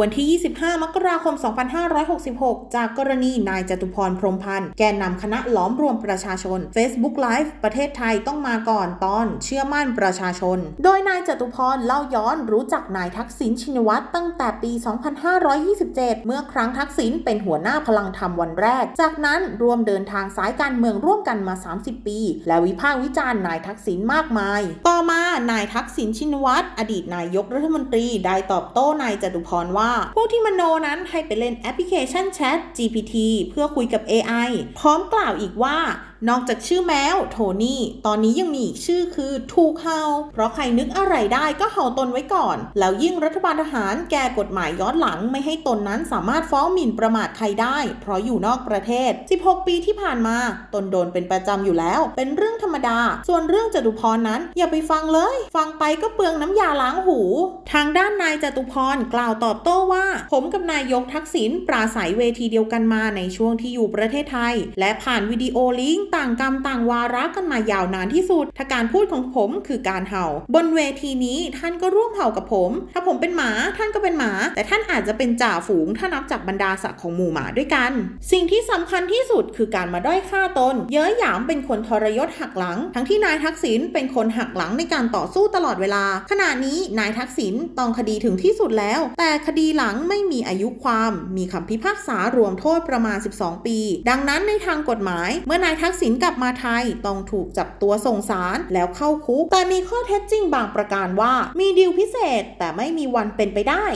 วันที่ 25 มกราคม 2566 จากกรณีนายจตุพรพรหมพันธ์ แกนนำคณะล้อมรวมประชาชน Facebook Live ประเทศไทยต้องมาก่อนตอนเชื่อมั่นประชาชน โดยนายจตุพรเล่าย้อนรู้จักนายทักษิณชินวัตรตั้งแต่ปี 2527 เมื่อครั้งทักษิณเป็นหัวหน้าพลังธรรมวันแรก จากนั้นรวมเดินทางสายการเมืองร่วมกันมา 30 ปี และวิพากษ์วิจารณ์นายทักษิณมากมาย ต่อมานายทักษิณชินวัตรอดีตนายกรัฐมนตรีได้ตอบโต้นายจตุพรว่าพวกที่มโนนั้นให้ไปเล่นแอปพลิเคชันแชท GPT เพื่อคุยกับ AI พร้อมกล่าวอีกว่านอกจากชื่อแมวโทนี่ ตอนนี้ยังมีอีกชื่อคือทูเฮาเพราะใครนึกอะไรได้ก็เห่าตนไว้ก่อน แล้วยิ่งรัฐบาลทหารแก้กฎหมายย้อนหลังไม่ให้ตนนั้นสามารถฟ้องหมิ่นประมาทใครได้ เพราะอยู่นอกประเทศ 16 ปีที่ผ่านมา ตนโดนเป็นประจำอยู่แล้ว เป็นเรื่องธรรมดา ส่วนเรื่องจตุพรนั้น อย่าไปฟังเลย ฟังไปก็เปลืองน้ำยาล้างหู ทางด้านนายจตุพรกล่าวตอบโต้ว่า ผมกับนายกทักษิณปราศัยเวทีเดียวกันมาในช่วงที่อยู่ประเทศไทย และผ่านวิดีโอลิงก์ต่างกรรมต่างวาระกันมายาวนานที่สุด ถ้าการพูดของผมคือการเห่า บนเวทีนี้ท่านก็ร่วมเห่ากับผม ถ้าผมเป็นหมาท่านก็เป็นหมา แต่ท่านอาจจะเป็นจ่าฝูงถ้านับจากบรรดาศักดิ์ของหมู่หมาด้วยกัน สิ่งที่สำคัญที่สุดคือการมาด้อยค่าตน เย้ยหยามเป็นคนทรยศหักหลัง ทั้งที่นายทักษิณเป็นคนหักหลังในการต่อสู้ตลอดเวลา ขณะนี้นายทักษิณต้องคดีถึงที่สุดแล้ว แต่คดีหลังไม่มีอายุความ มีคำพิพากษารวมโทษประมาณ 12 ปี ดังนั้นในทางกฎหมาย เมื่อนายทักสินกลับมาไทยต้องถูกจับตัวส่งสารแล้วเข้าคุก แต่มีข้อเท็จจริงบางประการว่า มีดีลพิเศษแต่ไม่มีวันเป็นไปได้